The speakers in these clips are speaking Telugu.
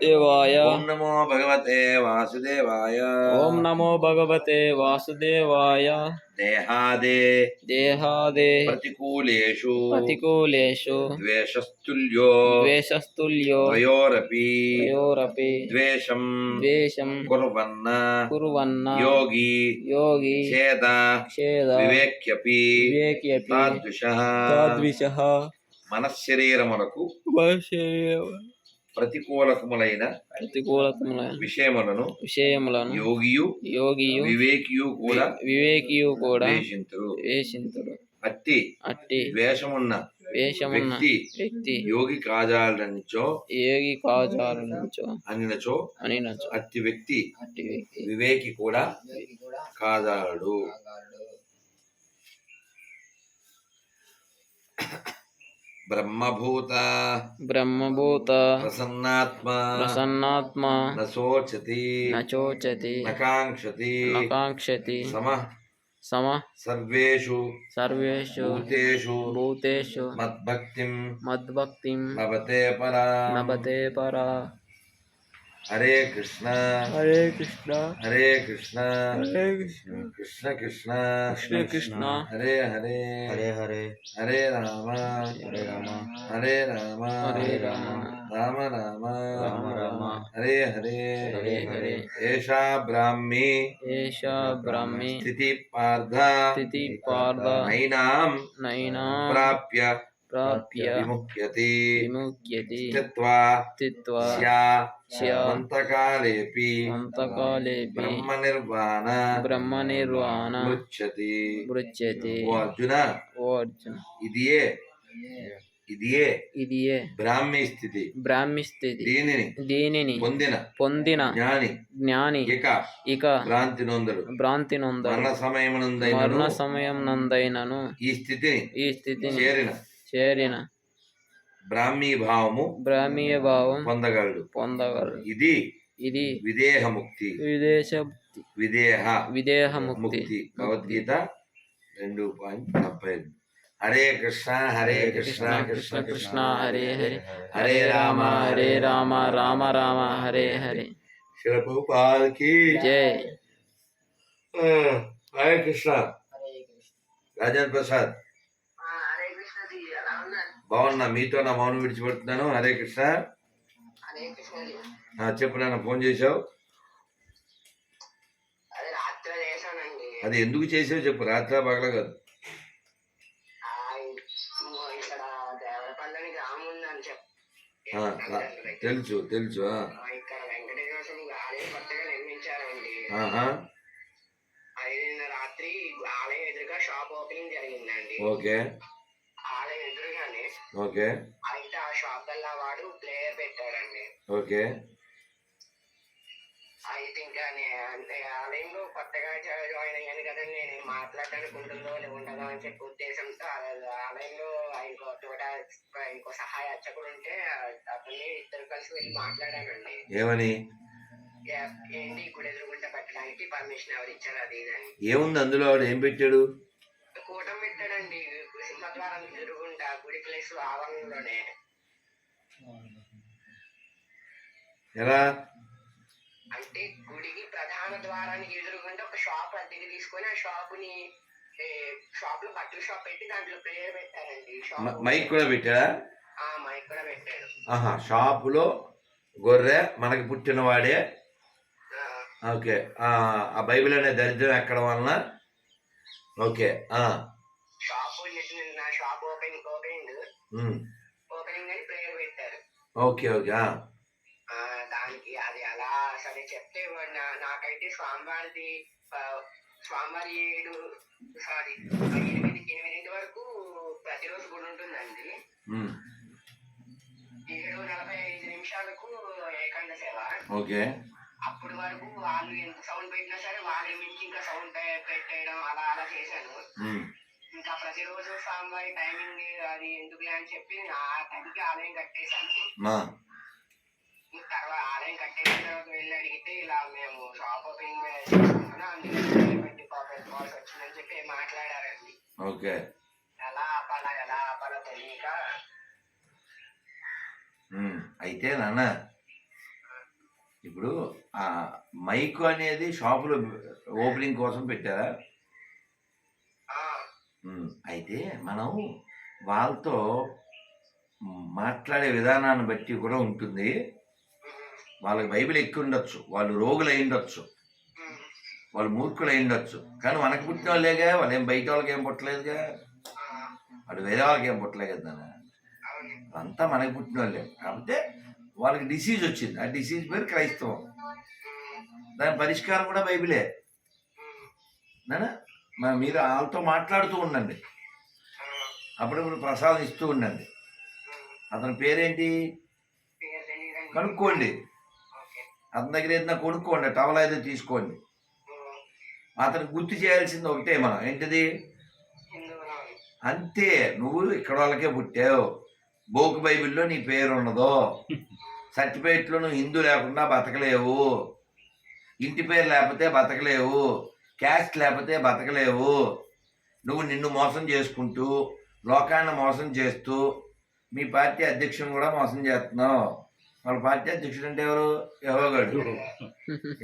వాసుదేవాయ ఓం నమో భగవతే వాసుదేవాయ. ఓం నమో భగవతే వాసుదేవాయ. దేహాదే. దేహాదే. ప్రతికూలేషు. ప్రతికూలేషు. ద్వేషస్తుల్యో ద్వేషస్తుల్యో ద్వయోరపి. ద్వయోరపి. ద్వేషం. ద్వేషం. కుర్వన్న. కుర్వన్న. యోగి. యోగి. చేద ఛేద. వివేక్యపి. వివేక్యపి. తాదృశ తాద్విషః. మనశ్శరీరములకు ప్రతికూలకములైన ప్రతికూలతములైన విషయములను విషయములను యోగియు యోగియు వివేకియు కూడా వివేకియు కూడా ద్వేషింతురు. వేషింతుడు అట్టి అట్టి ద్వేషమున్న వేషమున్న వ్యక్తి యోగి కాజాలనిచో ఏగి కాచారుచో అనినచో అని నచ్చు అట్టి వ్యక్తి అట్టి వ్యక్తి వివేకి కూడా కాజాలడు ब्रह्मभूत। ब्रह्मभूत। प्रसन्नात्मा। प्रसन्नात्मा। न शोचति। न शोचति। न कांक्षति न कांक्षति समः। समः। सर्वेषु। सर्वेषु। भूतेषु। भूतेषु। मद्भक्तिं मद्भक्तिं नभते परा। नभते परा। హరే కృష్ణ హరే కృష్ణ హరే కృష్ణ హరే కృష్ణ కృష్ణ కృష్ణ కృష్ణ కృష్ణ హరే హరే హరే హరే హరే రామ హరే రామ హరే రామ హరే రామ రామ రామ రామ రామ హరే హరే హరే హరే ఏషా బ్రాహ్మీ ఏష బ్రాహ్మి స్థితి పార్థ స్థితి పార్థ నైనాం నైనా ప్రాప్య ప్రాప్య విముఖ్యతి విముఖ్యతి స్థిత్వా స్థిత్వా స్యా స్యా అంతకాలేపి అంతకాలేపి బ్రహ్మ నిర్వాణ బ్రహ్మ నిర్వాణ మృచ్చతి మృచ్యతి ఓ అర్జున ఓ అర్జున ఇదియే ఇదియే ఇది ఏ బ్రాహ్మీ స్థితి బ్రాహ్మి స్థితి దీనిని దీనిని పొందిన। పొందిన। జ్ఞాని। జ్ఞాని। ఇక। ఇక। భ్రాంతి నొందడు భ్రాంతి నొందరు। మరణ సమయమునందైనను మరణ సమయం నందైనను। ఈ స్థితిని ఈ స్థితిని చేరిన చేరిన బ్రాహ్మీ భావము బ్రాహ్మీయ భావం పొందగలడు. పొందగలరు ఇది ఇది విదేహముక్తి. విదేశ విదేహ విదేహ ముక్తి. ముక్తి భగవద్గీత రెండు పాయింట్ డెబ్బై హరే కృష్ణ హరే కృష్ణ కృష్ణ కృష్ణ హరే హరే హరే. రామ హరే రామ. రామ రామ హరే హరే. శిలభూపాల్కి జై. హరే కృష్ణ. రాజేంద్ర ప్రసాద్. బాగున్నా మీతో నా మౌనం విడిచిపెడుతున్నాను. హరే కృష్ణ. చెప్పు నాన్న ఫోన్ చేసావు అది రాత్రి చేశానండి. అది ఎందుకు చేసావు చెప్పు రాత్రి పగల కాదు. తెలుసు తెలుసు రాత్రి ఆలయం ఎదురుగా షాప్ ఓపెనింగ్ జరిగిందండి. ఓకే. ఓకే. అయితే ఆ షాప్ గల్లా వాడు ప్లేయర్ పెట్టాడండి. ఓకే. అయితే ఇంకా ఆలయంలో కొత్తగా జాయిన్ అయ్యాను కదండి. నేను మాట్లాడడానికి ఉంటుందో ఉండదో అని చెప్పి ఉద్దేశంతో ఆలయంలో ఇంకో చోట ఇంకో సహాయ అర్చకుడు ఉంటే అతన్ని ఇద్దరు కలిసి వెళ్ళి మాట్లాడానండి. ఏమని? ఏంటి గుడి ఎదురుగుంట పెట్టడానికి పర్మిషన్ ఎవరు ఇచ్చారు అది ఏముంది అందులో? వాడు ఏం పెట్టాడు? కూటం పెట్టాడండి. సింహద్వారం ఎదురుగుంట గుడి ప్లేస్ ఆవరణలోనే ఎలా? అంటే గుడికి ప్రధాన ద్వారానికి ఎదురుగుండా ఒక షాప్ అద్దెకి తీసుకొని ఆ షాప్ని షాప్లో బట్టల షాప్ పెట్టి దాంట్లో ప్రేయర్ పెట్టారండి. షాప్ మైక్ కూడా పెట్టాడా? ఆ మైక్ కూడా పెట్టాడు. ఆహా షాపులో గొర్రె మనకి పుట్టినవాడే. ఓకే. ఆ ఆ బైబిల్ అనే దరిద్రం ఎక్కడ వలన ఓకే. షాప్ నిన్న షాప్ ఓపెనింగ్. ఓపెనింగ్ ఓపెనింగ్ అని ప్రేయర్ పెట్టారు. ఓకే ఓకే దానికి అది అలా సరే చెప్తే నా- నాకైతే స్వామివారిది స్వామివారి ఏడు సారీ ఎనిమిది ఎనిమిదింటి వరకు ప్రతిరోజు గుడి ఉంటుందండి. ఏడు నలభై ఐదు నిమిషాలకు ఏకాంత సేవ. ఓకే. అప్పటి వరకు వాళ్ళు ఎంత సౌండ్ పెట్టినా సరే వాళ్ళ మించి ఇంకా సౌండ్ పెట్టేయడం అలా అలా చేశాను ఇంకా ప్రతిరోజు స్వామివారి టైమింగ్ అది ఎందుకులే అని చెప్పి ఆ టైంకి ఆలయం కట్టేశాను. తర్వాత ఆలయం కట్టేసిన తర్వాత వెళ్ళి అడిగితే ఇలా మేము షాప్ ఓపెనింగ్ చేసుకుంటున్నాం అందుకని మాట్లాడారండి. ఓకే. ఎలా ఆపాలా ఎలా ఆపాలో తెలియక అయితే నాన్న ఇప్పుడు ఆ మైక్ అనేది షాపులో ఓపెనింగ్ కోసం పెట్టారా? అయితే మనం వాళ్ళతో మాట్లాడే విధానాన్ని బట్టి కూడా ఉంటుంది. వాళ్ళకి బైబిల్ ఎక్కువ ఉండొచ్చు వాళ్ళు రోగులు అయి ఉండొచ్చు వాళ్ళు మూర్ఖులు అయి ఉండొచ్చు. కానీ మనకు పుట్టిన వాళ్ళేగా వాళ్ళు ఏం బయట వాళ్ళకి ఏం పుట్టలేదుగా? వాళ్ళు వేరే వాళ్ళకి ఏం పుట్టలేదు కదా అంతా మనకి పుట్టిన వాళ్ళే. కాకపోతే వాళ్ళకి డిసీజ్ వచ్చింది. ఆ డిసీజ్ పేరు క్రైస్తవం. దాని పరిష్కారం కూడా బైబిలే. నాన్న మరి వాళ్ళతో మాట్లాడుతూ ఉండండి. అప్పుడప్పుడు ప్రసాదం ఇస్తూ ఉండండి. అతని పేరేంటి. కనుక్కోండి. అతని దగ్గర ఏదైనా కొనుక్కోండి. టవల్ ఏదో తీసుకోండి. ఉమ్, అతనికి గుర్తు చేయాల్సింది ఒకటే మనం. ఏంటిది? అంతే. నువ్వు ఇక్కడ వాళ్ళకే పుట్టావు. బోకు బైబిల్లో నీ పేరు ఉండదు సర్టిఫికేట్లో నువ్వు హిందూ లేకుండా బతకలేవు. ఇంటి పేరు లేకపోతే బతకలేవు. క్యాస్ట్ లేకపోతే బతకలేవు. నువ్వు నిన్ను మోసం చేసుకుంటూ లోకాన్ని మోసం చేస్తూ మీ పార్టీ అధ్యక్షుని కూడా మోసం చేస్తున్నావు. వాళ్ళ పార్టీ అధ్యక్షుడు అంటే ఎవరు? యహోగడు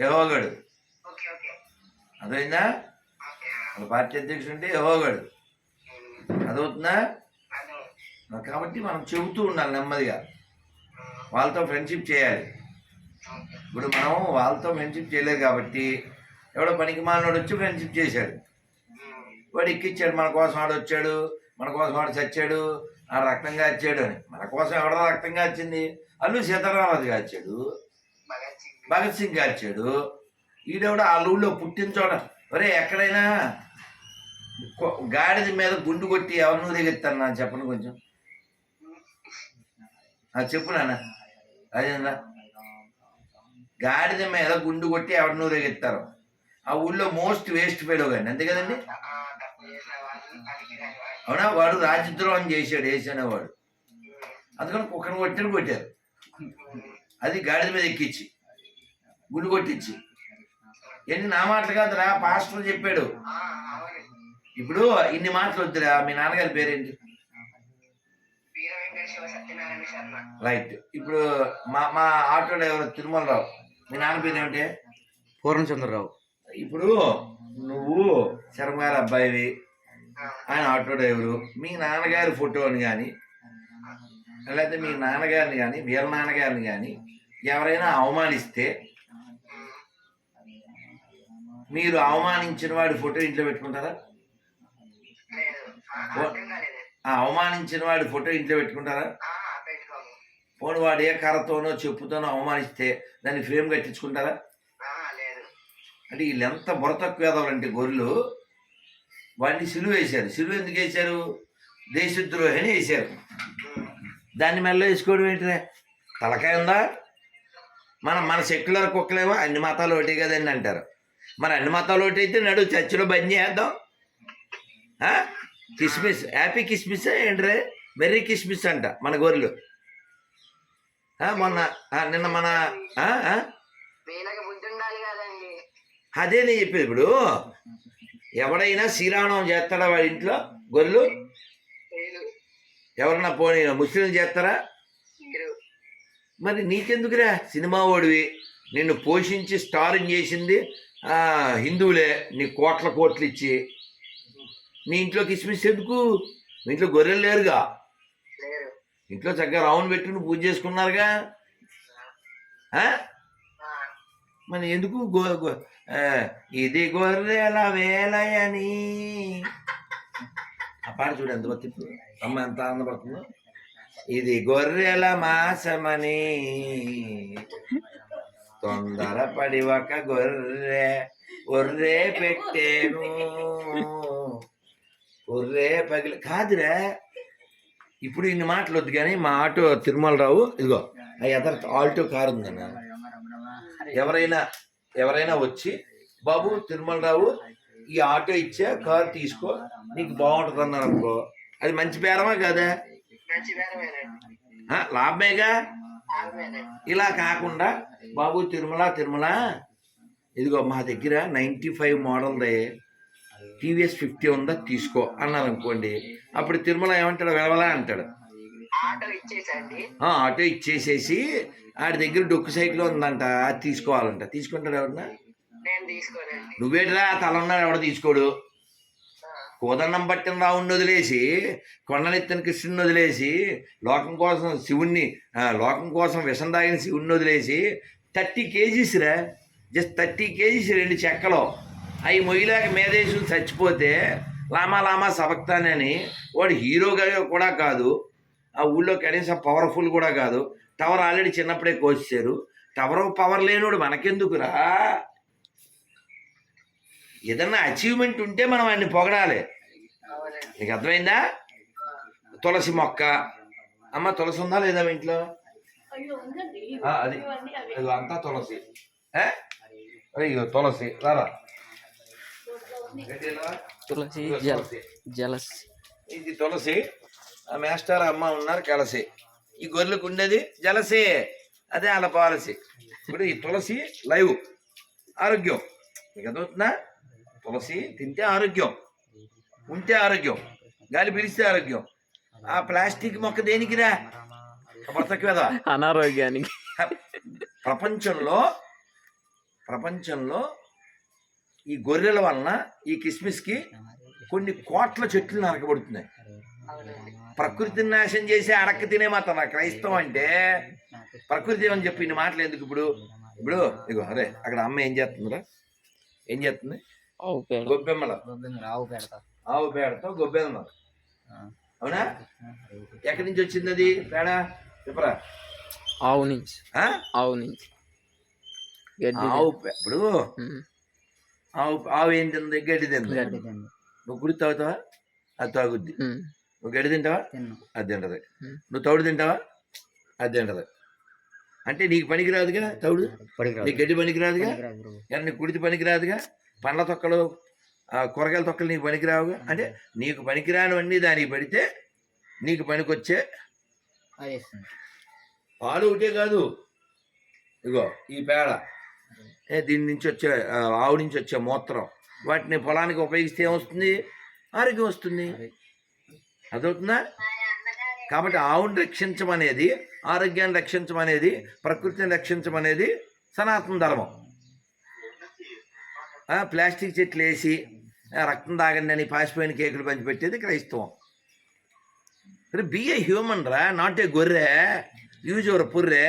యహోగడు అదైందా వాళ్ళ పార్టీ అధ్యక్షుడు అంటే యహోగడు అదవుతుందా అదే కాబట్టి మనం చెబుతూ ఉండాలి నెమ్మదిగా. వాళ్ళతో ఫ్రెండ్షిప్ చేయాలి. ఇప్పుడు మనం వాళ్ళతో ఫ్రెండ్షిప్ చేయలేదు కాబట్టి ఎవడో పనికి మాలినోడు వచ్చి ఫ్రెండ్షిప్ చేశాడు. వాడు ఎక్కిచ్చాడు మన కోసం వాడు వచ్చాడు మన కోసం వాడు చచ్చాడు ఆ రక్తంగా వచ్చాడు అని. మన కోసం ఎవడో రక్తంగా వచ్చింది? అల్లు సీతారామరాజు కాచాడు భగత్ సింగ్ భగత్ కాచాడు ఈడెవడో ఆ ఊళ్ళో పుట్టిన ఒరే ఎక్కడైనా గాడిద మీద గుండు కొట్టి ఎవరినూ దిగుతాను నా చెప్పండి కొంచెం. చెప్పు నాన్న. అదేనా గాడిద మీద గుండు కొట్టి ఎవరినూ దిగెత్తారు ఆ ఊళ్ళో మోస్ట్ వేస్ట్ ఫెలో కానీ అంతే కదండి. అవునా? వాడు రాజద్రోహం చేశాడు వేసేనేవాడు అందుకని కుక్కను కొట్టిన కొట్టారు. అది గాడిద మీద ఎక్కించి గుండు కొట్టించి ఎన్ని నా మాటలు కాదురా? పాస్టర్ చెప్పాడు. ఇప్పుడు ఇన్ని మాటలు వద్దురా? మీ నాన్నగారి పేరేంటి వీర వెంకట శివ సత్యనారాయణ శర్మ రైట్ ఇప్పుడు మా మా ఆటో డ్రైవర్ తిరుమలరావు. మీ నాన్న పేరు ఏమిటి? పూర్ణచంద్రరావు. ఇప్పుడు నువ్వు శర్మ గారి అబ్బాయివి. ఆయన ఆటో డ్రైవరు. మీ నాన్నగారి ఫోటోని కానీ లేకపోతే మీ నాన్నగారిని కానీ వీళ్ళ నాన్నగారిని కానీ ఎవరైనా అవమానిస్తే మీరు అవమానించిన వాడి ఫోటో ఇంట్లో పెట్టుకుంటారా? అవమానించిన వాడి ఫోటో ఇంట్లో పెట్టుకుంటారా? పోనీ వాడు ఏ కర్రతోనో చెప్పుతోనో అవమానిస్తే దాన్ని ఫ్రేమ్ కట్టించుకుంటారా? అంటే వీళ్ళు ఎంత బుర్ర తక్కువ వేదవాలంటే గొర్రెలు వాడిని సిలువ వేశారు. సిలువ ఎందుకు వేశారు? దేశద్రోహిని వేశారు. దాన్ని మెల్ల వేసుకోవడం ఏంటిదే? తలకాయ ఉందా? మన మన సెక్యులర్ కుక్కలేమో అన్ని మతాలు ఒకటి కదండి అంటారు. మరి అన్ని మతాలు ఒకటి అయితే నడు చర్చిలో బంద్ చేద్దాం? కిస్మిస్ హ్యాపీ కిస్మిస్ ఏంట్రే? మెర్రీ కిస్మిస్ అంట మన గొర్రెలు మొన్న నిన్న మన అదే నేను చెప్పేది ఇప్పుడు. ఎవడైనా శ్రీరామనవం చేస్తాడా వాడి ఇంట్లో గొర్రెలు? ఎవరన్నా పోనీ ముస్లిం చేస్తారా? మీరు నీకెందుకురా సినిమా ఓడివి? నిన్ను పోషించి స్టారింగ్ చేసింది హిందువులే నీ కోట్ల కోట్లు ఇచ్చి నీ ఇంట్లో కిస్మిస్ ఎందుకు? మీ ఇంట్లో గొర్రెలు లేరుగా? లేరు. ఇంట్లో చక్కగా రావును పెట్టుకుని పూజ చేసుకున్నారుగా? మరి ఎందుకు గో ఇది గొర్రెల వేలయని? ఆ పాట చూడు ఎంత బతిప్పుడు అమ్మ ఎంత ఆనందపడుతుందో. ఇది గొర్రెల మాసమని. తొందరపడి ఒక గొర్రె ఒర్రే పెట్టేను. ఒర్రే పగిలి కాదురా. ఇప్పుడు ఇన్ని మాటలు వద్దు కానీ మా ఆటో తిరుమలరావు ఇదిగో ఆ ఎదర ఆల్టో కారు ఉందన్న. ఎవరైనా ఎవరైనా వచ్చి బాబు తిరుమలరావు ఈ ఆటో ఇచ్చా కారు తీసుకో నీకు బాగుంటుంది అన్నారు అనుకో. అది మంచి బేరమా కదా? లాభమేగా? ఇలా కాకుండా బాబు తిరుమల తిరుమల ఇదిగో మా దగ్గర నైంటీ ఫైవ్ మోడల్ది టీవీఎస్ ఫిఫ్టీ ఉందా? తీసుకో. అన్నారు అనుకోండి. అప్పుడు తిరుమల ఏమంటాడు? వెళ్ళవలా అంటాడు. ఆటో ఇచ్చేసేసి ఆడి దగ్గర డొక్కు సైకిల్ ఉందంట. అది తీసుకోవాలంట. తీసుకుంటాడు ఎవరన్నా? నువ్వేట్రా? తల ఉన్నాడు ఎవడ తీసుకోడు. కోదన్నం పట్టిన రావుని వదిలేసి కొండనెత్తిన కృష్ణుని వదిలేసి లోకం కోసం శివుణ్ణి లోకం కోసం విషం తాగిన శివుణ్ణి వదిలేసి థర్టీ కేజీస్ రా. జస్ట్ థర్టీ కేజీస్ రెండు చెక్కలో. అవి మొయ్యలేక మేదేశం చచ్చిపోతే లామా లామా సబక్తానని వాడు హీరోగా కూడా కాదు ఆ ఊళ్ళో కనీసం పవర్ఫుల్ కూడా కాదు టవర్ ఆల్రెడీ చిన్నప్పుడే కోసేశారు. టవర్ పవర్ లేనోడు మనకెందుకురా? ఏదన్నా అచీవ్మెంట్ ఉంటే మనం వాడిని పొగడాలి. నీకు అర్థమైందా? తులసి మొక్క. అమ్మ తులసి ఉందా లేదా ఇంట్లో? అది. అంతా తులసి. తులసి. రారా? తులసి జల. జలస్. ఇది తులసి. ఆ మేస్టర్ అమ్మ ఉన్నారు కలసి. ఈ గొర్రెలకు ఉండేది జలసి. అదే వాళ్ళ పాలసీ. ఇప్పుడు ఈ తులసి లైవ్. ఆరోగ్యం. మీకు అర్థమవుతుందా? తులసి తింటే ఆరోగ్యం. ఉంటే ఆరోగ్యం. గాలి పీలిస్తే ఆరోగ్యం. ఆ ప్లాస్టిక్ మొక్క దేనికిరా? కదా. అనారోగ్యానికి. ప్రపంచంలో ప్రపంచంలో ఈ గొర్రెల వలన ఈ కిస్మిస్కి కొన్ని కోట్ల చెట్లు నరకబడుతున్నాయి. ప్రకృతిని నాశనం చేసి అడక్క తినే మాత్రం నా క్రైస్తవం అంటే ప్రకృతి అని చెప్పి ఇన్ని మాటలు ఎందుకు ఇప్పుడు? ఇప్పుడు ఇగో అరే అక్కడ అమ్మ ఏం చేస్తుందిరా? ఏం చేస్తుంది? గొబ్బెమ్మల. ఆవు పెడతా. ఆవు పేడతో గొబ్బెమ్మ అవునా? ఎక్కడి నుంచి వచ్చింది అది పేడ? చెప్పరా. ఆవు నుంచి? ఆవు నుంచి. ఆవు పే- ఇప్పుడు ఆవు ఆవు ఏం తింది? గడ్డి తింది. నువ్వు గుడి తాగుతావా? అది తాగుద్ది. నువ్వు గడ్డి తింటావా? అది తింటది. నువ్వు తౌడు తింటావా? అది తింటది. అంటే నీకు పనికిరాదుగా తౌడు? నీకు గడ్డి పనికిరాదుగా? కానీ నీకు కుడితి పనికిరాదుగా? పండ్ల తొక్కలు ఆ, కూరగాయల తొక్కలు నీకు పనికిరావుగా? అంటే నీకు పనికిరానివన్నీ దానికి పెడితే నీకు పనికొచ్చే పాలు ఒకటే కాదు. ఇగో ఈ పేడ. దీని నుంచి వచ్చే ఆవు నుంచి వచ్చే మూత్రం. వాటిని పొలానికి ఉపయోగిస్తే ఏమొస్తుంది? ఆరోగ్యం వస్తుంది. అదవుతుందా కాబట్టి ఆవుని రక్షించమనేది ఆరోగ్యాన్ని రక్షించమనేది ప్రకృతిని రక్షించమనేది సనాతన ధర్మం. ప్లాస్టిక్ చెట్లు వేసి రక్తం తాగండి అని పాసిపోయిన కేకులు పంచిపెట్టేది క్రైస్తవం. బీ ఏ హ్యూమన్ రా నాట్ ఏ గొర్రె యూజ్ యువర్ పుర్రె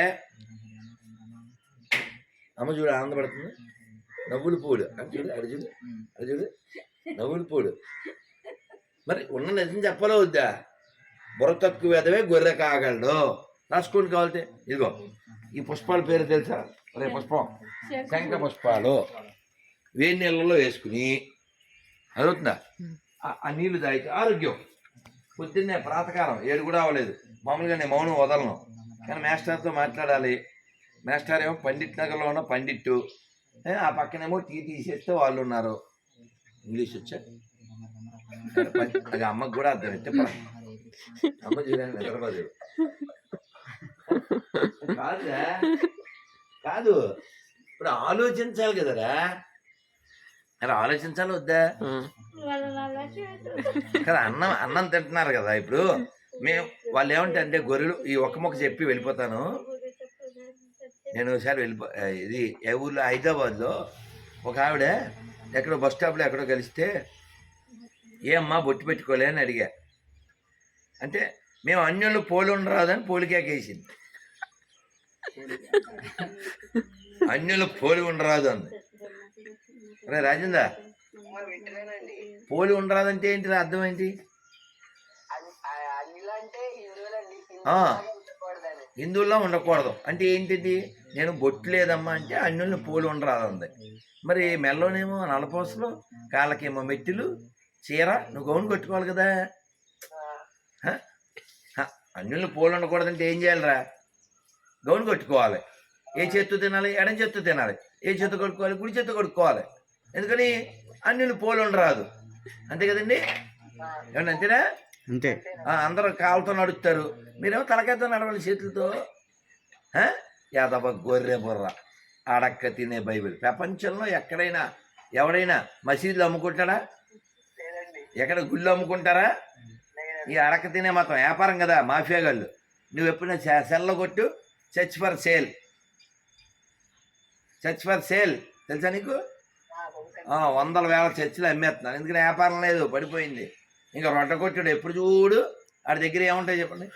అమ్మ చూడు ఆనందపడుతుంది. నవ్వులు పూడు. అని చూడు అడు చూడు అడు చూడు. నవ్వులు పూడు. మరి ఉన్న నిజం చెప్పాలో వద్దా? బుర్ర తక్కువ ఎదవే గొర్రె కాగలడు. రాసుకోండి కావాలితే ఇదిగో ఈ పుష్పాల పేరు తెలుసా? రే పుష్పం శంఖ పుష్పాలు. వేడి నీళ్ళలో వేసుకుని అడుగుతుందా ఆ- ఆ నీళ్ళు తాగితే ఆరోగ్యం. పొద్దున్నే ప్రాతకాలం ఏడు కూడా అవ్వలేదు మామూలుగా నేను మౌనం వదలను. కానీ మాస్టర్తో మాట్లాడాలి. మాస్టర్ ఏమో పండిట్ నగర్లో ఉన్న పండిట్టు. ఆ పక్కనేమో టీ తీసేస్తే వాళ్ళు ఉన్నారు. ఇంగ్లీష్ వచ్చా? అది అమ్మకు కూడా అర్థం చెప్పరా అమ్మ చూడండి కాదురా. కాదు. ఇప్పుడు ఆలోచించాలి కదరా. అరే ఆలోచించాలి వద్దా? కదా అన్నం అన్నం తింటున్నారు కదా ఇప్పుడు. మేము వాళ్ళు ఏమంటే అంటే గొర్రెలు ఈ ఒక్క మొక్క చెప్పి వెళ్ళిపోతాను. నేను ఒకసారి వెళ్ళిపో ఇది ఏ ఊర్లో? హైదరాబాద్లో. ఒక ఆవిడ ఎక్కడో బస్ స్టాప్లో ఎక్కడో కలిస్తే ఏమ్మా బొట్టు పెట్టుకోలే అని అడిగా. అంటే మేము అన్యులు పోలి ఉండరాదని పోలికేకేసింది అన్యులు పోలి ఉండరాదు అంది. రే రాజేంద్ర మరి వింటలేనండి పోలి ఉండరాదంటే ఏంటి అర్థం ఏంటి? అంటే హిందువుల్లో ఉండకూడదు. అంటే ఏంటిది? నేను బొట్టు లేదమ్మా అంటే అన్యుల్ని పోలి ఉండరాదంది. మరి మెల్లోనేమో నలపోసలు కాళ్ళకేమో మెట్టిలు చీర నువ్వు గౌన్ కట్టుకోవాలి కదా. అన్యుల్ని పోలి ఉండకూడదంటే ఏం చేయాలిరా? గౌన్ కట్టుకోవాలి. ఏ చేత్తు తినాలి? ఎడం చేత్తు తినాలి. ఏ చేత్తో కొట్టుకోవాలి? కుడి చేత్తో కొట్టుకోవాలి. ఎందుకని? అన్యులు పోలు ఉండరాదు. అంతే కదండి? ఏమన్నా అంతేనా? అంతే. అందరూ కాళ్ళతో నడుస్తారు మీరేమో తలకాయతో నడవాలి చేతులతో? యాదవ గొర్రె బుర్ర. అడక్క తినే బైబిల్. ప్రపంచంలో ఎక్కడైనా ఎవడైనా మసీదులు అమ్ముకుంటాడా? ఎక్కడ గుళ్ళు అమ్ముకుంటారా? ఈ అడక తినే మొత్తం వ్యాపారం కదా మాఫియా గాళ్ళు. నువ్వు ఎప్పుడైనా సెల్ల కొట్టు church for sale. Church for sale. తెలుసా నీకు? ఆ, వందల వేల చర్చిలు అమ్మేస్తున్నారు. ఎందుకంటే వ్యాపారం లేదు పడిపోయింది. ఇంకా రొట్ట కొట్టుడు ఎప్పుడు చూడు. ఆడి దగ్గర ఏముంటాయి చెప్పండి?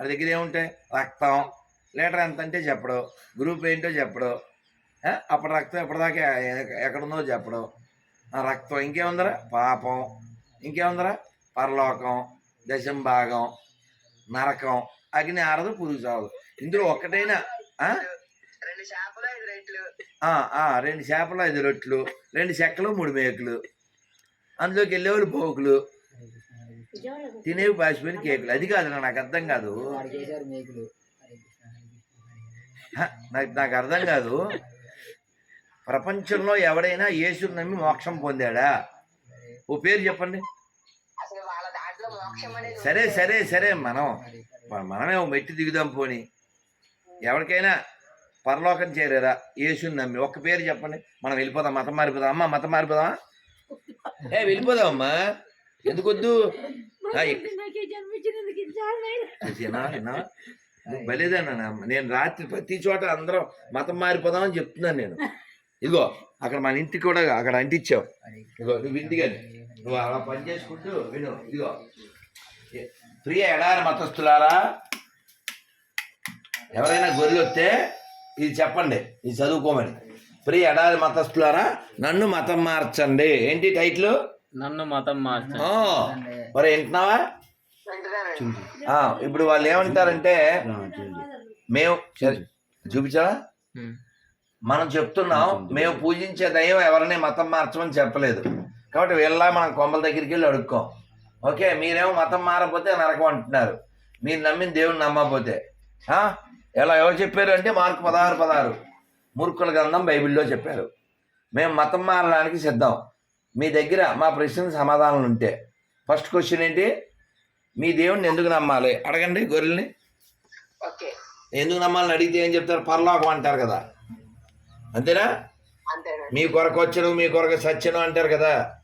ఆడి దగ్గర ఏముంటాయి? రక్తం. లీటర్ ఎంత అంటే చెప్పడు. గ్రూప్ ఏంటో చెప్పడు. అప్పుడు రక్తం ఎప్పటిదాకా ఎక్కడుందో చెప్పడు. ఆ రక్తం ఇంకేముందరా? పాపం. ఇంకేముందరా? పరలోకం. దశం భాగం. నరకం. అగ్ని ఆరదు పురుగు చావదు. ఇందులో ఒక్కటైనా ఆ? రెండు చేపలు ఐదు రేట్లు ఆ, ఆ, రెండు చేపలు ఐదు రొట్లు రెండు చెక్కలు మూడు మేకులు. అందులోకి వెళ్ళేవాళ్ళు పోకులు. తినేవి పాసిపోయిన కేకులు. అది కాదు నాకు అర్థం కాదు. నాకు నాకు అర్థం కాదు. ప్రపంచంలో ఎవడైనా యేసుని నమ్మి మోక్షం పొందాడా? ఓ పేరు చెప్పండి. సరే సరే సరే మనం మనమే ఓ మెట్టి దిగుదాం పోని. ఎవరికైనా పరలోకం చేరారా? యేసుని నమ్మి. ఒక్క పేరు చెప్పండి. మనం వెళ్ళిపోదాం మతం మారిపోదాం. అమ్మా మతం మారిపోదాం ఏ వెళ్ళిపోదాం అమ్మా ఎందుకు వద్దు ఆ, ఇక్- చూసినా, విన్నా? నువ్వు బలేదన్నా నేను రాత్రి ప్రతి చోట అందరం మతం మారిపోదామని చెప్తున్నాను నేను. ఇదిగో అక్కడ మన ఇంటికి కూడా అక్కడ అంటించావు. ఇదిగో నువ్వు ఇంటికని నువ్వు అలా పని చేసుకుంటూ విను. ఇదిగో. ప్రియ ఎడారి మతస్థులారా ఎవరైనా గొర్రెలు వస్తే ఇది చెప్పండి ఇది చదువుకోమని. ప్రియ ఎడారి మతస్థులారా నన్ను మతం మార్చండి. ఏంటి టైటిల్? నన్ను మతం మార్చండి ఆ, మరి వింటున్నావా? ఇప్పుడు వాళ్ళు ఏమంటారంటే మేము చూపించావా. మనం చెప్తున్నాం మేము పూజించే దైవం ఎవరిని మతం మార్చమని చెప్పలేదు. కాబట్టి వీళ్ళ మనం కొమ్మల దగ్గరికి వెళ్ళి అడుక్కోం. ఓకే మీరేమో మతం మారకపోతే నరకం అంటున్నారు. మీరు నమ్మిన దేవుని నమ్మకపోతే. ఆ? ఎలా ఎవరు చెప్పారు అంటే మార్కు పదహారు పదహారు. మూర్ఖుల గ్రంథం బైబిల్లో చెప్పారు. మేము మతం మారడానికి సిద్ధం. మీ దగ్గర మా ప్రశ్నకు సమాధానాలు ఉంటే. ఫస్ట్ క్వశ్చన్ ఏంటి? మీ దేవుణ్ణి ఎందుకు నమ్మాలి? అడగండి గొర్రెల్ని. ఓకే. ఎందుకు నమ్మాలని అడిగితే ఏం చెప్తారు? పరలోకం అంటారు కదా. అంతేనా? మీ కొరకు వచ్చను మీ కొరకు సత్యను అంటారు కదా.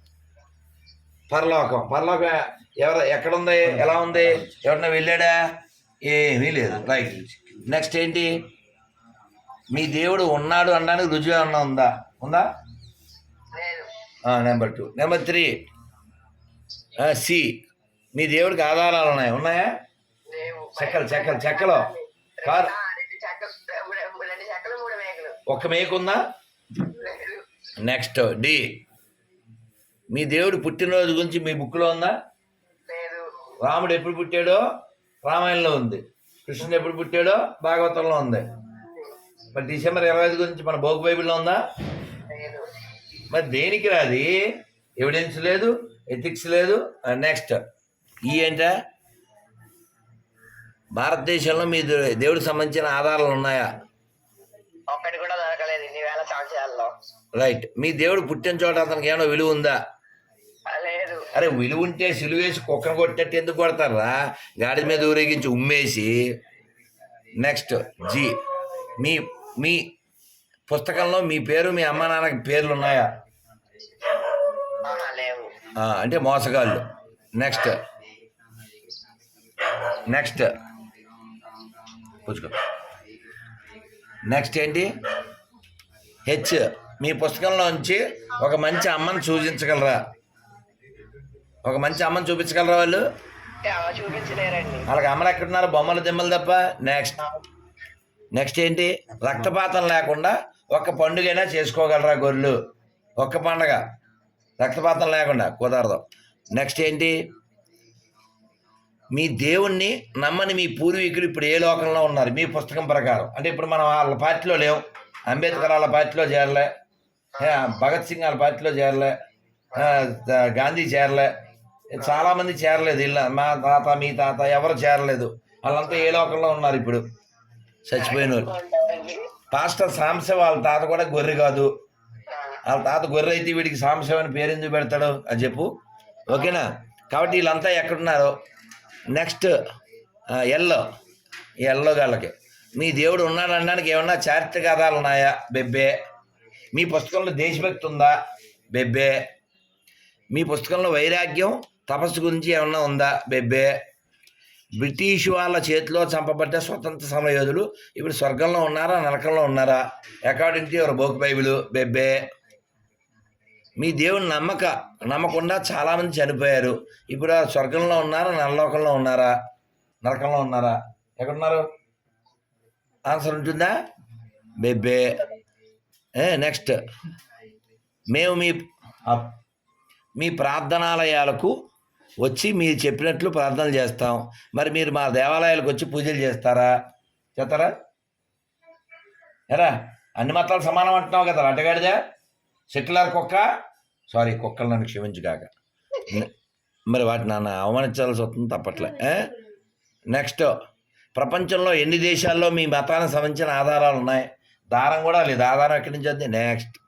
పరలోకం. పరలోకం ఎవరు ఎక్కడ ఉంది? ఎలా ఉంది? ఎవరన్నా వెళ్ళాడా? ఏమీ లేదు. రైట్ నెక్స్ట్ ఏంటి? మీ దేవుడు ఉన్నాడు అనడానికి రుజువు ఏమన్నా ఉందా? ఉందా? Number two number three C మీ దేవుడికి ఆధారాలు ఉన్నాయి. ఉన్నాయా? చెక్కలు చెక్కలు చెక్కలు. కార్ ఆ, రెండు చెక్కలు మూడు- రెండు చెక్కలు మూడు మేకలు. ఒక్క మేకు ఉందా లేదు. నెక్స్ట్ డి మీ దేవుడు పుట్టినరోజు గురించి మీ బుక్లో ఉందా? రాముడు ఎప్పుడు పుట్టాడో? రామాయణంలో ఉంది. కృష్ణుడు ఎప్పుడు పుట్టాడో? భాగవతంలో ఉంది. మరి డిసెంబర్ ఇరవై ఐదు గురించి మన భోగ బైబిల్లో ఉందా? మరి దేనికి రాది? ఎవిడెన్స్ లేదు ఎథిక్స్ లేదు నెక్స్ట్ ఈ ఏంటా? భారతదేశంలో మీ దే- దేవుడికి సంబంధించిన ఆధారాలు ఉన్నాయా? ఒక్కటి కూడా దొరకలేదు ఇన్ని వేల సంవత్సరాల్లో. రైట్ మీ దేవుడు పుట్టిన చోట అతనికి ఏమైనా విలువ ఉందా? లేదు. అరే విలువ ఉంటే సిలువేసి కుక్కను కొట్టేట్టు ఎందుకు కొడతారా? గాడి మీద ఊరేగించి ఉమ్మేసి. నెక్స్ట్ జీ మీ మీ పుస్తకంలో మీ పేరు మీ అమ్మ నాన్నకి పేర్లు ఉన్నాయా? అంటే మోసగాళ్ళు. నెక్స్ట్ నెక్స్ట్ పుచ్చుకో. నెక్స్ట్ ఏంటి? హెచ్ మీ పుస్తకంలో ఉంచి ఒక మంచి అమ్మని సూచించగలరా ఒక మంచి అమ్మని చూపించగలరా వాళ్ళు? వాళ్ళకి అమ్మలు ఎక్కడున్నారు? బొమ్మలు దిమ్మలు తప్ప? నెక్స్ట్ నెక్స్ట్ ఏంటి? రక్తపాతం లేకుండా ఒక్క పండుగైనా చేసుకోగలరా గొర్రెలు? ఒక్క పండగ. రక్తపాతం లేకుండా కుదరదు. నెక్స్ట్ ఏంటి? మీ దేవుణ్ణి నమ్మని మీ పూర్వీకులు ఇప్పుడు ఏ లోకంలో ఉన్నారు? మీ పుస్తకం ప్రకారం. అంటే ఇప్పుడు మనం వాళ్ళ పార్టీలో లేవు. అంబేద్కర్ వాళ్ళ పార్టీలో చేరలే. భగత్ సింగ్ వాళ్ళ పార్టీలో చేరలే. గాంధీ చేరలే. చాలా మంది చేరలేదు. ఇలా మా తాత మీ తాత ఎవరు చేరలేదు. వాళ్ళంతా ఏ లోకంలో ఉన్నారు ఇప్పుడు? చచ్చిపోయిన వాళ్ళు. పాస్టర్ సాంశ వాళ్ళ తాత కూడా గొర్రె కాదు. వాళ్ళ తాత గొర్రె అయితే వీడికి సాంశం అని పేరు ఎందుకు పెడతాడు అని చెప్పు. ఓకేనా? కాబట్టి వీళ్ళంతా ఎక్కడున్నారు? Next yellow. ఎల్లో గాళ్ళకి. మీ దేవుడు ఉన్నాడు అనడానికి ఏమన్నా చారిత్రక ఆధారాలు ఉన్నాయా? బెబ్బే. మీ పుస్తకంలో దేశభక్తి ఉందా? బెబ్బే. మీ పుస్తకంలో వైరాగ్యం తపస్సు గురించి ఏమన్నా ఉందా? బెబ్బే. బ్రిటిష్ వాళ్ళ చేతిలో చంపబడ్డ స్వతంత్ర సమరయోధులు ఇప్పుడు స్వర్గంలో ఉన్నారా? నరకంలో ఉన్నారా? According to your book bible బెబ్బే. మీ దేవుని నమ్మక నమ్మకుండా చాలామంది చనిపోయారు. ఇప్పుడు ఆ స్వర్గంలో ఉన్నారా నరలోకంలో ఉన్నారా నరకంలో ఉన్నారా? ఎక్కడున్నారు? ఆన్సర్ ఉంటుందా? బెబ్బే నెక్స్ట్. మేము మీ మీ ప్రార్థనాలయాలకు వచ్చి మీరు చెప్పినట్లు ప్రార్థనలు చేస్తాం. మరి మీరు మా దేవాలయాలకు వచ్చి పూజలు చేస్తారా? చేస్తారా? ఎరా అన్ని మతాలు సమానం అంటున్నావు కదా అంటగాడిదా సెక్యులర్ కుక్క? సారీ కుక్కలు నన్ను క్షమించుగాక. మరి వాటిని నన్ను అవమానించాల్సి వస్తుంది తప్పట్లే నెక్స్ట్ ప్రపంచంలో ఎన్ని దేశాల్లో మీ మతానికి సంబంధించిన ఆధారాలు ఉన్నాయి? దారం కూడా లేదు ఆధారం ఎక్కడి నుంచి ఉంది నెక్స్ట్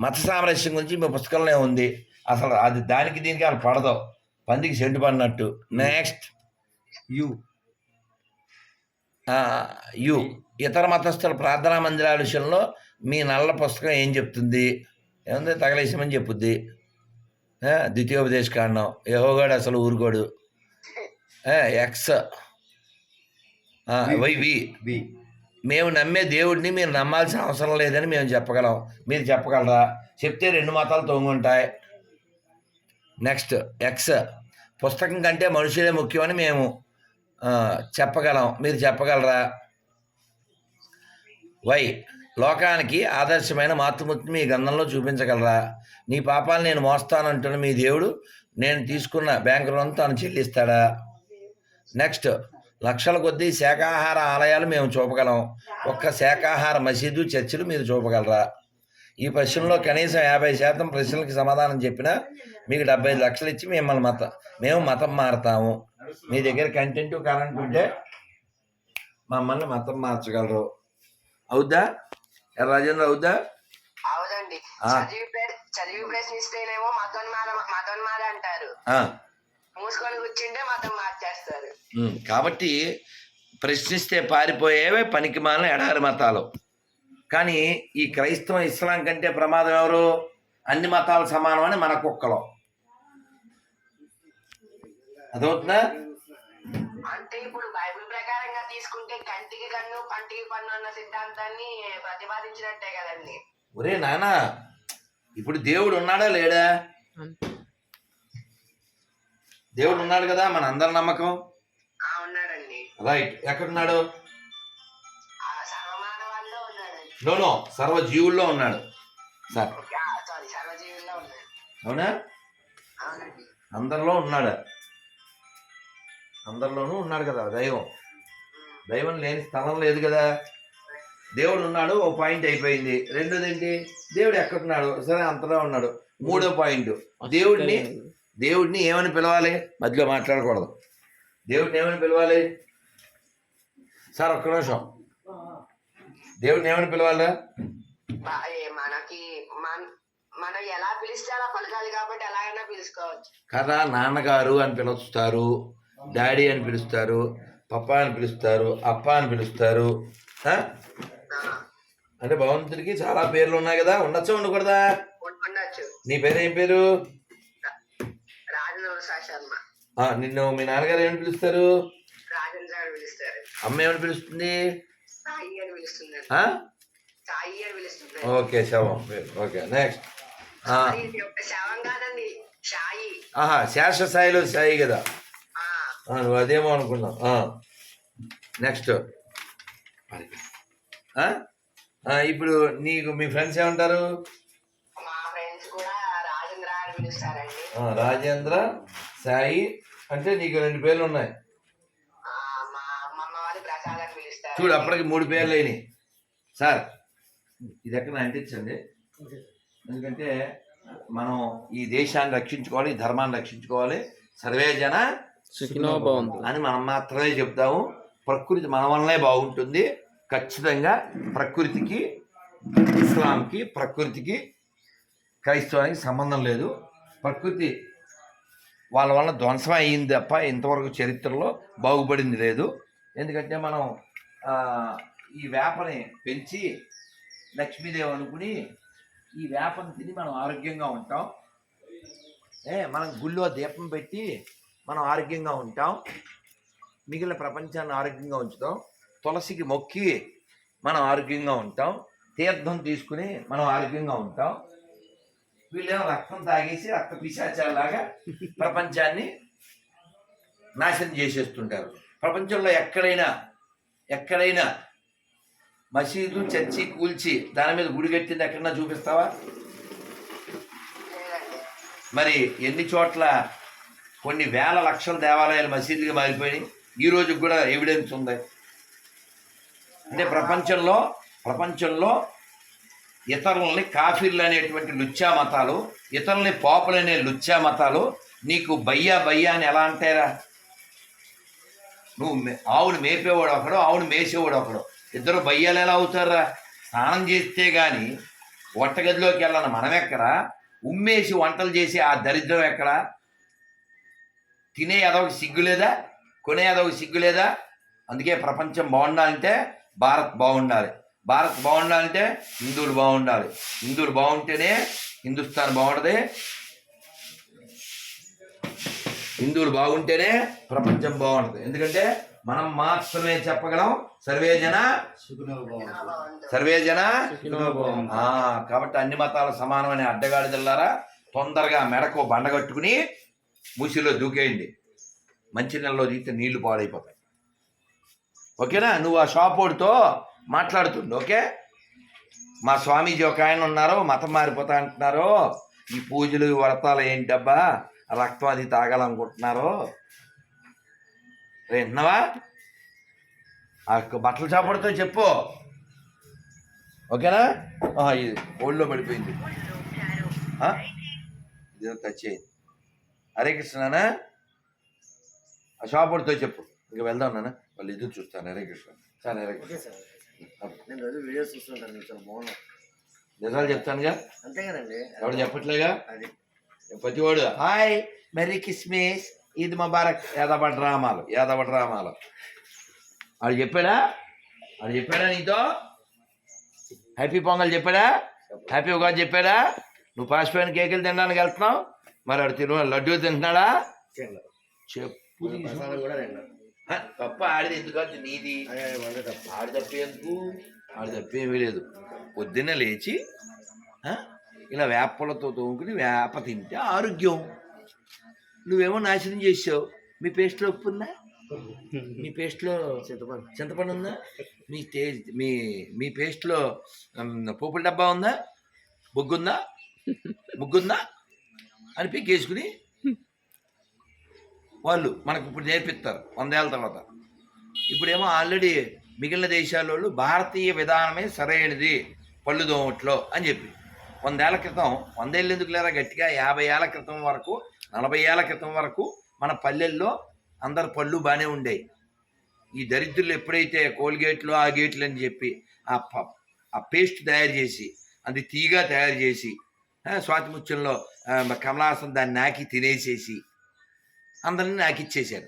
మత సామరస్యం గురించి మీ పుస్తకంలో ఉంది. అసలు అది దానికి దీనికి అసలు పడదు. పందికి సెంటు పడినట్టు. Next you. యు. ఇతర మతస్థుల ప్రార్థనా మందిరాల విషయంలో మీ నల్ల పుస్తకం ఏం చెప్తుంది? ఏముంది? తగలేసామని చెప్పుద్ది. ద్వితీయోపదేశ కాండం. యహోగాడు అసలు ఊరుకోడు. ఎక్స్. ఆ, వై. వి వి. మేము నమ్మే దేవుడిని మీరు నమ్మాల్సిన అవసరం లేదని మేము చెప్పగలం. మీరు చెప్పగలరా? చెప్తే రెండు మతాలు తొంగుంటాయి. Next X. పుస్తకం కంటే మనుషులే ముఖ్యమని మేము చెప్పగలం. మీరు చెప్పగలరా? వై. లోకానికి ఆదర్శమైన మాతృమూర్తిని మీ గంధంలో చూపించగలరా? నీ పాపాలు నేను మోస్తానంటున్న మీ దేవుడు నేను తీసుకున్న బ్యాంకు రుణం తాను చెల్లిస్తాడా? నెక్స్ట్ లక్షల కొద్దీ శాకాహార ఆలయాలు మేము చూపగలం. ఒక్క శాకాహార మసీదు చర్చిలు మీరు చూపగలరా? ఈ ప్రశ్నలో కనీసం యాభై శాతం ప్రశ్నలకు సమాధానం చెప్పినా మీకు డెబ్బై ఐదు లక్షలు ఇచ్చి మిమ్మల్ని మత మేము మతం మారుతాము. మీ దగ్గర కంటెంట్ కరెంట్ ఉంటే మమ్మల్ని మతం మార్చగలరు. అవుద్దా? రాజేంద్ర అవుద్దా? అవునండి. చదివి చదివి ప్రశ్నిస్తేనేమో మతోన్మాద మతోన్మాద అంటారు. మూసుకొని కూర్చుంటే మతం మార్చేస్తారు. కాబట్టి ప్రశ్నిస్తే పారిపోయేవే పనికి మాలిన ఎడారి మతాలు. కానీ ఈ క్రైస్తవం ఇస్లాం కంటే ప్రమాదం ఎవరు? అన్ని మతాలు సమానమని మన కుక్కలో. అదవుతుందా అంటే ఇప్పుడు బైబిల్ తీసుకుంటే కంటికి కన్ను పంటికి పన్ను అన్న సిద్ధాంతాన్ని ప్రతిపాదించినట్టే కదండి. ఒరే నాన్న ఇప్పుడు దేవుడు ఉన్నాడా లేడా? దేవుడు ఉన్నాడు కదా మన అందరి నమ్మకం. ఆ ఉన్నాడండి. రైట్ ఎక్కడున్నాడు? ఆ సర్వమానవాల్లో ఉన్నాడండి. నో నో సర్వ జీవుల్లో ఉన్నాడు సార్ సారీ సర్వజీవుల్లో ఉన్నాడు. అవునా? అవునండి. అందరిలో ఉన్నాడు. అందరిలోనూ ఉన్నాడు కదా దైవం. దైవం లేని స్థలం లేదు కదా. దేవుడు ఉన్నాడు ఓ పాయింట్ అయిపోయింది. రెండోది ఏంటి? దేవుడు ఎక్కడున్నాడు? సరే అంతలో ఉన్నాడు. మూడో పాయింట్. దేవుడిని దేవుడిని ఏమని పిలవాలి? మధ్యలో మాట్లాడకూడదు. దేవుడిని ఏమని పిలవాలి? సార్ ఒక్క నిమిషం. దేవుడిని ఏమని పిలవాలా? బా- ఏ మనకి మన మనం ఎలా పిలిస్తే అలా పలకాలి కాబట్టి ఎలాగైనా పిలుచుకోవచ్చు. కదా నాన్నగారు అని పిలుస్తారు డాడీ అని పిలుస్తారు పప్పా అని పిలుస్తారు అప్ప అని పిలుస్తారు అంటే భగవంతుడికి చాలా పేర్లు ఉన్నాయి కదా ఉండొచ్చా ఉండకూడదా? నీ పేరు ఏం పేరు? నిన్ను మీ నాన్నగారు ఏమని పిలుస్తారు? అమ్మ ఏమని పిలుస్తుంది? ఓకే శవం పేరు. ఓకే నెక్స్ట్ ఆహా స్థాయిలో సాయి కదా. నువ్వు అదేమో అనుకున్నావు. ఆ. నెక్స్ట్ ఇప్పుడు నీకు మీ ఫ్రెండ్స్ ఏమంటారు? మా ఫ్రెండ్స్ కూడా రాజేంద్ర సాయి అంటే నీకు రెండు పేర్లు ఉన్నాయి. చూడు అప్పటికి మూడు పేర్లు అయినాయి. సార్ ఇది ఎక్కడ అంటించండి? ఎందుకంటే మనం ఈ దేశాన్ని రక్షించుకోవాలి ఈ ధర్మాన్ని రక్షించుకోవాలి. సర్వే జన సుఖినో భవంతు. అని మనం మాత్రమే చెప్తాము. ప్రకృతి మన వల్లనే బాగుంటుంది. ఖచ్చితంగా ప్రకృతికి ఇస్లాంకి ప్రకృతికి క్రైస్తవానికి సంబంధం లేదు. ప్రకృతి వాళ్ళ వల్ల ధ్వంసం అయ్యింది తప్ప ఇంతవరకు చరిత్రలో బాగుపడింది లేదు. ఎందుకంటే మనం ఈ వేపని పెంచి లక్ష్మీదేవి అనుకుని ఈ వేపని తిని మనం ఆరోగ్యంగా ఉంటాం. ఏ మనం గుళ్ళో దీపం పెట్టి మనం ఆరోగ్యంగా ఉంటాం. మిగిలిన ప్రపంచాన్ని ఆరోగ్యంగా ఉంచుతాం. తులసికి మొక్కి మనం ఆరోగ్యంగా ఉంటాం. తీర్థం తీసుకుని మనం ఆరోగ్యంగా ఉంటాం. వీళ్ళేమో రక్తం తాగేసి రక్త పిశాచాలాగా ప్రపంచాన్ని నాశనం చేసేస్తుంటారు. ప్రపంచంలో ఎక్కడైనా ఎక్కడైనా మసీదు చర్చి కూల్చి దాని మీద గుడి కట్టింది ఎక్కడన్నా చూపిస్తావా? మరి ఎన్ని చోట్ల కొన్ని వేల లక్షల దేవాలయాలు మసీదుగా మారిపోయినాయి. ఈ రోజు కూడా ఎవిడెన్స్ ఉంది. అంటే ప్రపంచంలో ప్రపంచంలో ఇతరులని కాఫీర్లు అనేటువంటి లుచ్చా మతాలు ఇతరులని పాపులు అనే లుచ్చా మతాలు నీకు బయ్యా బయ్యా అని ఎలా అంటారా? నువ్వు మే- ఆవును మేపేవాడు ఒకడు ఆవును మేసేవాడు ఒకడు. ఇద్దరు బయ్యాలు ఎలా అవుతారా? స్నానం చేస్తే కానీ వంటగదిలోకి వెళ్ళాలి మనం ఎక్కడా ఉమ్మేసి వంటలు చేసి ఆ దరిద్రం ఎక్కడా? తినే అదొక సిగ్గు లేదా? కొనే అదొక సిగ్గు లేదా? అందుకే ప్రపంచం బాగుండాలంటే భారత్ బాగుండాలి. భారత్ బాగుండాలంటే హిందువులు బాగుండాలి. హిందువులు బాగుంటేనే హిందుస్థాన్ బాగుంటుంది. హిందువులు బాగుంటేనే ప్రపంచం బాగుంటుంది. ఎందుకంటే మనం మాత్రమే చెప్పగలం సర్వే జన సర్వే జన ఆ, కాబట్టి అన్ని మతాల సమానమైన అడ్డగాడిదల్లారా తొందరగా మెడకు బండ కట్టుకుని మూసిలో దూకేయండి. మంచి నెలలో తీస్తే నీళ్ళు పాడైపోతాయి. ఓకేనా? నువ్వు ఆ షాప్ వాడితో మాట్లాడుతుండు ఓకే? మా స్వామీజీ ఒక ఆయన ఉన్నారు మతం మారిపోతా అంటున్నారు. ఈ పూజలు ఈ వ్రతాలు ఏంటబ్బా? రక్తం అది తాగాలనుకుంటున్నారు. విన్నావా? ఆ బట్టల చాపడితో చెప్పు. ఓకేనా? ఇది ఓళ్ళో పడిపోయింది. ఆ? ఇదేదో టచ్ అయింది. హరే కృష్ణనా ఆ షాపుడితో చెప్పు. ఇంక వెళ్దాం నాన్న వాళ్ళు ఎదురు చూస్తాను. హరే కృష్ణ. సార్ హరే కృష్ణ. నేను రోజు వీడియోస్ చూస్తుంటాను మీరు చాలా బాగున్నాను నిజాలు చెప్తానుగా? అంతే కదండి. ఎవడు చెప్పట్లేగా? అది. ప్రతివాడు. హాయ్ మెరీ కిస్మిస్ ఈద్ ముబారక్. యాదవ డ్రామాలు యాదవ డ్రామాలు వాడు చెప్పాడా? వాడు చెప్పాడా నీతో? హ్యాపీ పొంగల్ చెప్పాడా. హ్యాపీ ఉగాది చెప్పాడా? నువ్వు పాసిపోయిన కేకులు తినడానికి వెళ్తున్నావు? మరి వాడు తిను లడ్డూ తింటున్నాడా? చెప్పు తప్ప ఆడిది ఎందుకంటే నీది. ఆడి తప్పేందుకు ఆడి తప్పేమీ లేదు. పొద్దున్న లేచి ఇలా వేపలతో తోముకుని వేప తింటే ఆరోగ్యం. నువ్వేమో నాశనం చేసావు. మీ పేస్ట్లో ఉప్పు ఉందా? మీ పేస్ట్లో చింతపండు. చింతపండు ఉందా? మీ టే మీ మీ పేస్ట్లో పోపుల డబ్బా ఉందా? బొగ్గుందా? ముగ్గుందా? అని పీకేసుకుని వాళ్ళు మనకు ఇప్పుడు నేర్పిస్తారు వందేళ్ళ తర్వాత. ఇప్పుడేమో ఆల్రెడీ మిగిలిన దేశాలలో భారతీయ విధానమే సరైనది పళ్ళు దోమట్లో అని చెప్పి. వందేళ్ళ క్రితం వందేళ్ళు ఎందుకు లేదా గట్టిగా? యాభై ఏళ్ళ క్రితం వరకు నలభై ఏళ్ళ క్రితం వరకు మన పల్లెల్లో అందరు పళ్ళు బాగానే ఉండేవి ఈ దరిద్రులు ఎప్పుడైతే కోల్గేట్లు ఆ గేట్లు అని చెప్పి ఆ ప- ఆ పేస్ట్ తయారు చేసి అది తీగా తయారు చేసి స్వాతిముత్యంలో ముత్యంలో కమలాసన్ దాన్ని నాకి తినేసేసి అందరిని నాకిచ్చేశారు.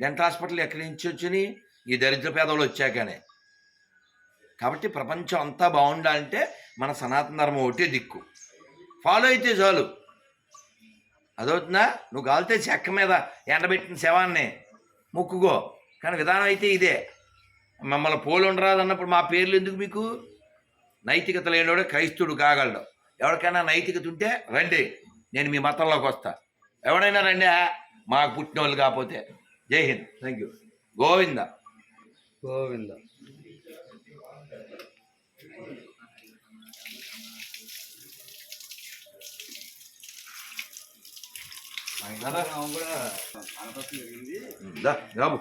డెంటల్ హాస్పిటల్ ఎక్కడి నుంచి వచ్చి ఈ దరిద్ర పేదలు వచ్చాకనే. కాబట్టి ప్రపంచం అంతా బాగుండాలంటే మన సనాతన ధర్మం ఒకటే దిక్కు. ఫాలో అయితే చాలు. అదవుతుందా? నువ్వు కాలితే చెక్క మీద ఎండబెట్టిన శవాన్ని ముక్కుగో కానీ విధానం అయితే ఇదే. మమ్మల్ని పోలు ఉండరాదన్నప్పుడు మా పేర్లు ఎందుకు మీకు? నైతికత లేనివాడు క్రైస్తుడు కాగలడు. ఎవరికైనా నైతికత ఉంటే రండి నేను మీ మతంలోకి వస్తా. ఎవడైనా రండి మాకు పుట్టిన వాళ్ళు కాకపోతే. Jai Hind. Thank you Govinda. Govinda. Babu